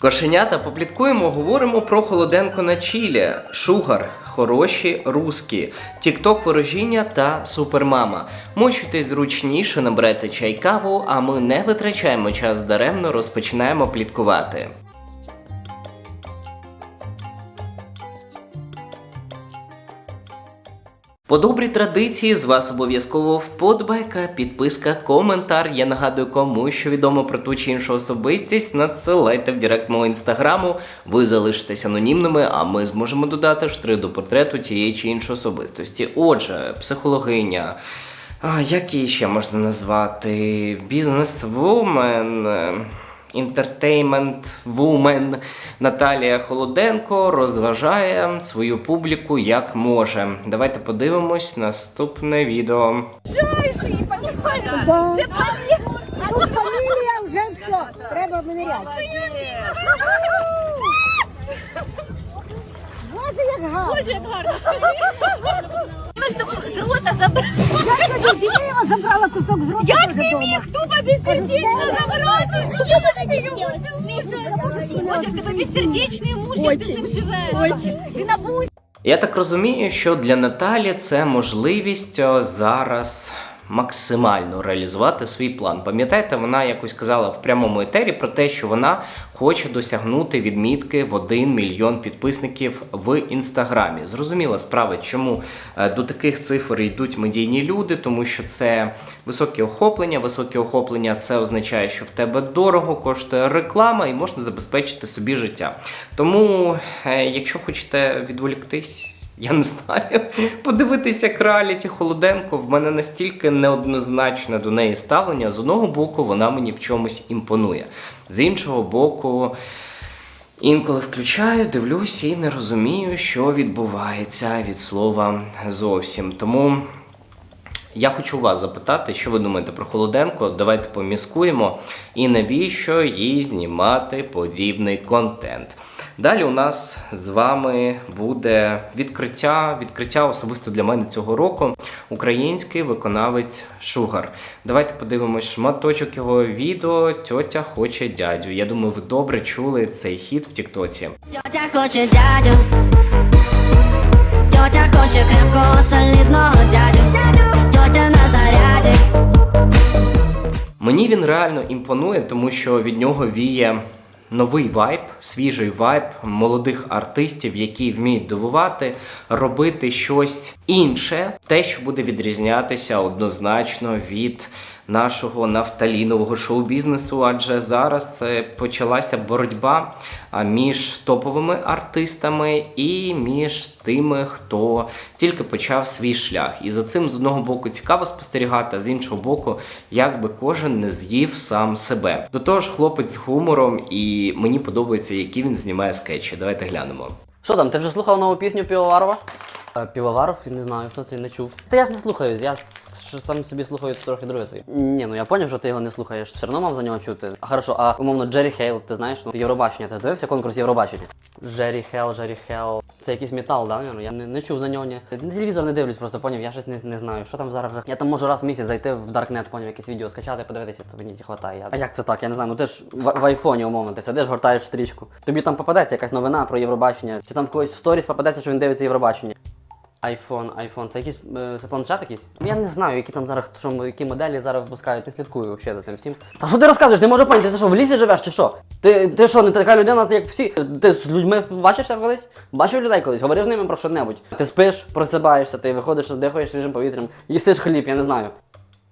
Кошенята, попліткуємо, говоримо про холоденко на чілі, шугар, хороші руски, тікток ворожіння та супермама. Мочуйтесь зручніше, наберете чай каву, а ми не витрачаємо час даремно, розпочинаємо пліткувати. По добрій традиції з вас обов'язково вподобайка, підписка, коментар. Я нагадую, кому що відомо про ту чи іншу особистість, надсилайте в директ мого інстаграму. Ви залишитесь анонімними, а ми зможемо додати штрих до портрету тієї чи іншої особистості. Отже, психологиня. А, як її ще можна назвати? Бізнес-вумен. Інтертеймент вумен Наталія Холоденко розважає свою публіку як може. Давайте подивимось наступне відео. Ближайший, понимаешь? Да. Це тут фамілія вже все. Треба виниряти. Боже, як гарно. Боже, як гарно. Я собі забрала кусок з рота. Як ти міг тупо безсердечно забрати? Я тебе Боже, в тебе безсердечний муж, як ти з ним живеш. Ти на бусі. Я так розумію, що для Наталі це можливість зараз максимально реалізувати свій план. Пам'ятаєте, вона якось казала в прямому етері про те, що вона хоче досягнути відмітки в 1 мільйон підписників в інстаграмі. Зрозуміла справа, чому е, до таких цифр йдуть медійні люди, тому що це високі охоплення. Високі охоплення це означає, що в тебе дорого коштує реклама і можна забезпечити собі життя. Тому, е, якщо хочете відволіктись. Я не знаю. Подивитися як реаліті Холоденко. В мене настільки неоднозначне до неї ставлення. З одного боку, вона мені в чомусь імпонує. З іншого боку, інколи включаю, дивлюсь і не розумію, що відбувається від слова зовсім. Тому я хочу вас запитати, що ви думаєте про Холоденко? Давайте поміскуємо. І навіщо їй знімати подібний контент? Далі у нас з вами буде відкриття, відкриття особисто для мене цього року. Український виконавець Шугар. Давайте подивимось шматочок його відео. Тьотя хоче дядю. Я думаю, ви добре чули цей хіт в Тіктоці. Тьотя хоче дядю. Тьотя хоче крепкого солідного дядю. Тьотя на заряді. Мені він реально імпонує, тому що від нього віє новий вайб, свіжий вайб молодих артистів, які вміють дивувати, робити щось інше, те, що буде відрізнятися однозначно від нашого нафталінового шоу-бізнесу. Адже зараз е, почалася боротьба між топовими артистами і між тими, хто тільки почав свій шлях. І за цим з одного боку цікаво спостерігати, а з іншого боку, як би кожен не з'їв сам себе. До того ж, хлопець з гумором, і мені подобається, які він знімає скетчі. Давайте глянемо. Що там, ти вже слухав нову пісню Півоварова? Е, Півоваров, не знаю, хто це не чув. Та я ж не слухаю, я що сам собі слухаю трохи друге своє. Ні, ну я поняв, що ти його не слухаєш, все одно мав за нього чути. А хорошо, а умовно Джері Хейл, ти знаєш, ну Євробачення, ти дивився конкурс Євробачення? Джері Хейл, Джері Хейл. Це якийсь метал, да? наверно? Я не, не чув за нього ні. Телевізор не дивлюсь, просто поняв, я щось не, не знаю. Що там зараз вже. Я там можу раз в місяць зайти в Даркнет, поняв, якесь відео скачати, подивитися, то мені хватає. А як це так? Я не знаю. Ну ти ж в, в айфоні, умовно, ти сидиш, гортаєш стрічку. Тобі там попадеться якась новина про Євробачення, чи там в когось в сторіс попадеться, що він дивиться Євробачення. Айфон, айфон, це якийсь е, це планшет якийсь? Я не знаю, які там зараз що, які моделі зараз випускають, не слідкую взагалі за цим всім. Та що ти розказуєш? Не можу поняти, ти що в лісі живеш чи що? Ти, ти що, не така людина, як всі? Ти з людьми бачишся колись? Бачив людей колись? Говорив з ними про що-небудь. Ти спиш, просипаєшся, ти виходиш, дихаєш свіжим повітрям, їстиш хліб, я не знаю.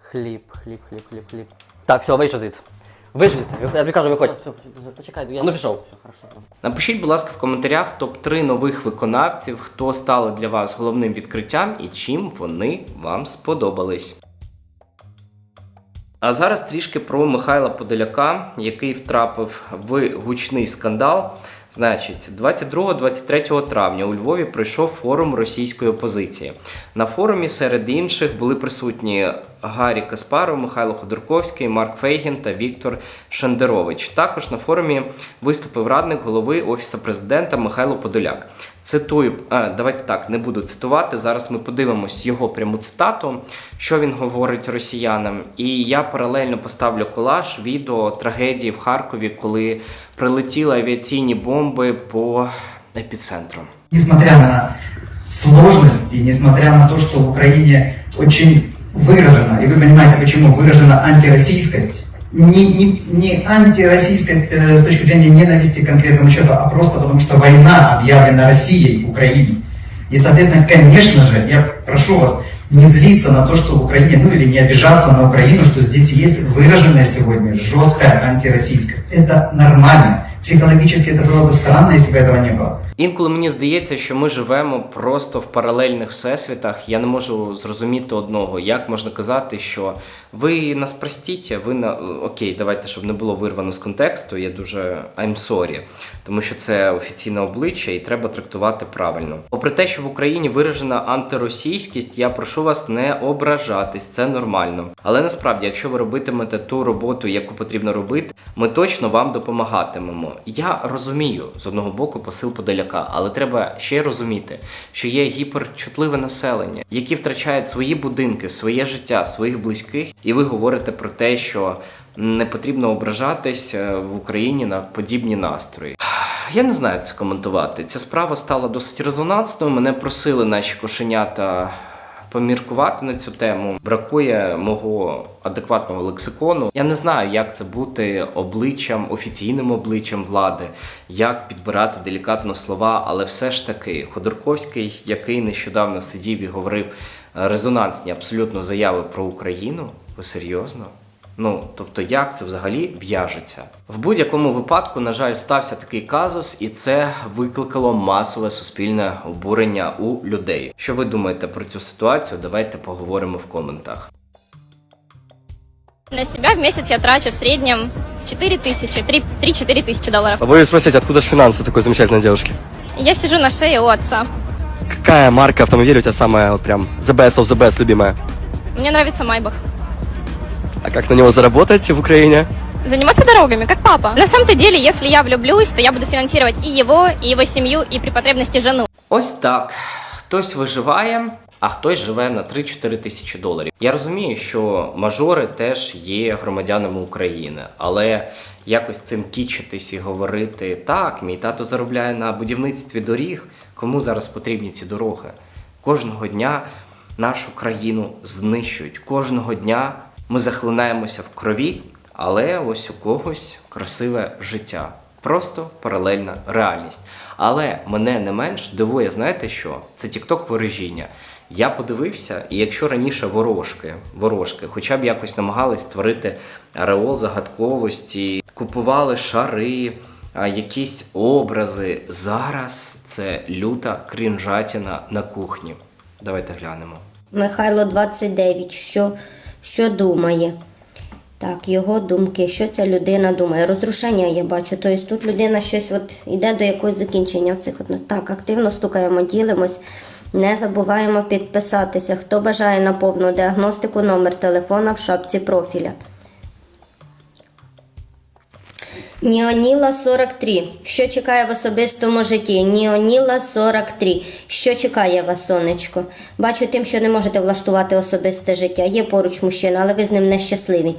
Хліб, хліб, хліб, хліб, хліб. Так, все, вийшов звідси. Звідси, я тобі кажу, виходь. Все, почекай, я ну пішов. Все, хорошо. Напишіть, будь ласка, в коментарях топ-3 нових виконавців, хто стали для вас головним відкриттям і чим вони вам сподобались. А зараз трішки про Михайла Подоляка, який втрапив в гучний скандал. Значить, 22-23 травня у Львові пройшов форум російської опозиції. На форумі серед інших були присутні Гаррі Каспаров, Михайло Ходорковський, Марк Фейгін та Віктор Шендерович. Також на форумі виступив радник голови Офісу президента Михайло Подоляк. Цитую, а, давайте так, не буду цитувати. Зараз ми подивимось його пряму цитату, що він говорить росіянам. І я паралельно поставлю колаж відео трагедії в Харкові, коли прилетіли авіаційні бомби по епіцентру. Несмотря на сложности, несмотря на то, что в Украине очень выражена, и вы понимаете, почему выражена антироссийскость, не, не, не антироссийскость э, с точки зрения ненависти к конкретному человеку, а просто потому, что война объявлена Россией в Украине. И, соответственно, конечно же, я прошу вас не злиться на то, что в Украине, ну или не обижаться на Украину, что здесь есть выраженная сегодня жесткая антироссийскость. Это нормально. Психологически это было бы странно, если бы этого не было. Інколи мені здається, що ми живемо просто в паралельних всесвітах. Я не можу зрозуміти одного, як можна казати, що ви нас простіть, ви на окей, давайте, щоб не було вирвано з контексту. Я дуже I'm sorry, тому що це офіційне обличчя і треба трактувати правильно. Попри те, що в Україні виражена антиросійськість, я прошу вас не ображатись, це нормально. Але насправді, якщо ви робитимете ту роботу, яку потрібно робити, ми точно вам допомагатимемо. Я розумію з одного боку посил подаляка, але треба ще розуміти, що є гіперчутливе населення, які втрачають свої будинки, своє життя, своїх близьких, і ви говорите про те, що не потрібно ображатись е, в Україні на подібні настрої. Я не знаю, як це коментувати. Ця справа стала досить резонансною. Мене просили наші кошенята поміркувати на цю тему. Бракує мого адекватного лексикону. Я не знаю, як це бути обличчям, офіційним обличчям влади, як підбирати делікатно слова, але все ж таки Ходорковський, який нещодавно сидів і говорив резонансні абсолютно заяви про Україну. Ви серйозно? Ну, тобто, як це взагалі в'яжеться? В будь-якому випадку, на жаль, стався такий казус, і це викликало масове суспільне обурення у людей. Що ви думаєте про цю ситуацію? Давайте поговоримо в коментах. На себя в месяц я трачу в среднем 4 тысячи, 3-4 тысячи долларов. А боюсь спросить, откуда же финансы такой замечательной девушки? Я сижу на шее у отца. Какая марка автомобиля у тебя самая вот прям the best of the best любимая? Мне нравится Майбах. Как на него заработать в Украине? Заниматься дорогами, как папа. На самом-то деле, если я влюблюсь, то я буду финансировать и его, и его семью, и при потребности жену. Ось так. Хтось виживає, а хтось живе на 3-4 тисячі доларів. Я розумію, що мажори теж є громадянами України, але якось цим кічитись і говорити так, мій тато заробляє на будівництві доріг. Кому зараз потрібні ці дороги? Кожного дня нашу країну знищують. Кожного дня ми захлинаємося в крові, але ось у когось красиве життя. Просто паралельна реальність. Але мене не менш дивує, знаєте що? Це тікток ворожіння. Я подивився, і якщо раніше ворожки, ворожки, хоча б якось намагались створити ареол загадковості, купували шари, якісь образи. Зараз це люта крінжатіна на кухні. Давайте глянемо. Михайло 29. Що, що думає? Так, його думки, що ця людина думає. Розрушення я бачу. Тобто тут людина щось от йде до якогось закінчення цих от. Так, активно стукаємо, ділимось. Не забуваємо підписатися. Хто бажає на повну діагностику, номер телефона в шапці профіля. Ніоніла 43. Що чекає в особистому житті? Ніоніла 43. Що чекає вас, сонечко? Бачу тим, що не можете влаштувати особисте життя. Є поруч мужчина, але ви з ним нещасливі.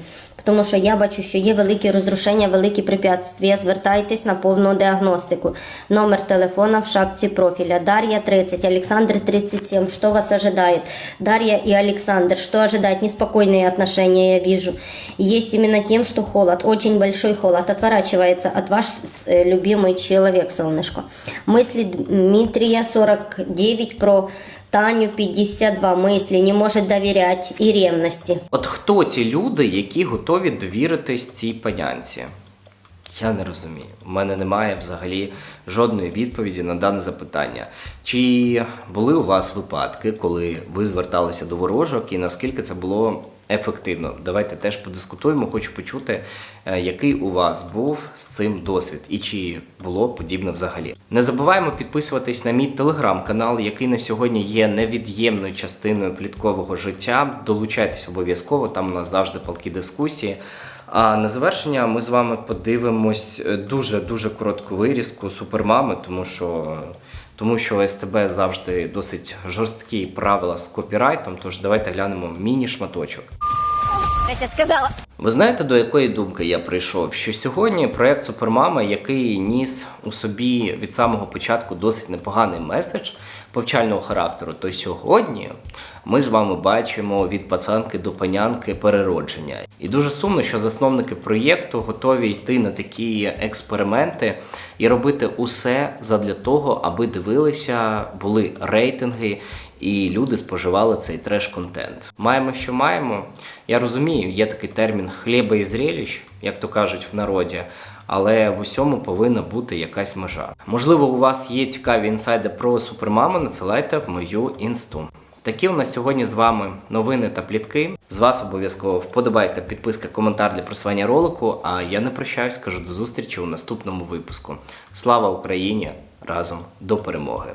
Тому що я бачу, що є великі розрушення, великі препятствия. Звертайтесь на повну діагностику. Номер телефона в шапці профиля. Дарья 30, Александр 37. Что вас ожидает? Дарья и Александр, что ожидает? Неспокойные отношения, я вижу. Есть именно тем, что холод, очень большой холод, отворачивается от ваш э, любимый человек, солнышко. Мысли Дмитрия 49 про Таню 52 мысли, не может доверять и ревности. От хто ті люди, які готові довіритись цій панянці? Я не розумію. У мене немає взагалі жодної відповіді на дане запитання. Чи були у вас випадки, коли ви зверталися до ворожок, і наскільки це було ефективно? Давайте теж подискутуємо. Хочу почути, е, який у вас був з цим досвід, і чи було подібне взагалі. Не забуваємо підписуватись на мій телеграм-канал, який на сьогодні є невід'ємною частиною пліткового життя. Долучайтесь обов'язково, там у нас завжди палкі дискусії. А на завершення ми з вами подивимось дуже дуже коротку вирізку супермами, тому що, тому що СТБ завжди досить жорсткі правила з копірайтом. Тож давайте глянемо міні-шматочок. Я сказала. Ви знаєте, до якої думки я прийшов? Що сьогодні проект Супермама, який ніс у собі від самого початку досить непоганий меседж повчального характеру, то сьогодні ми з вами бачимо від пацанки до панянки переродження. І дуже сумно, що засновники проєкту готові йти на такі експерименти і робити усе задля того, аби дивилися, були рейтинги і люди споживали цей треш-контент. Маємо, що маємо. Я розумію, є такий термін хліба і зрелищ, як то кажуть в народі. Але в усьому повинна бути якась межа. Можливо, у вас є цікаві інсайди про супермаму, надсилайте в мою інсту. Такі у нас сьогодні з вами новини та плітки. З вас обов'язково вподобайка, підписка, коментар для просування ролику. А я не прощаюсь, кажу до зустрічі у наступному випуску. Слава Україні! Разом до перемоги!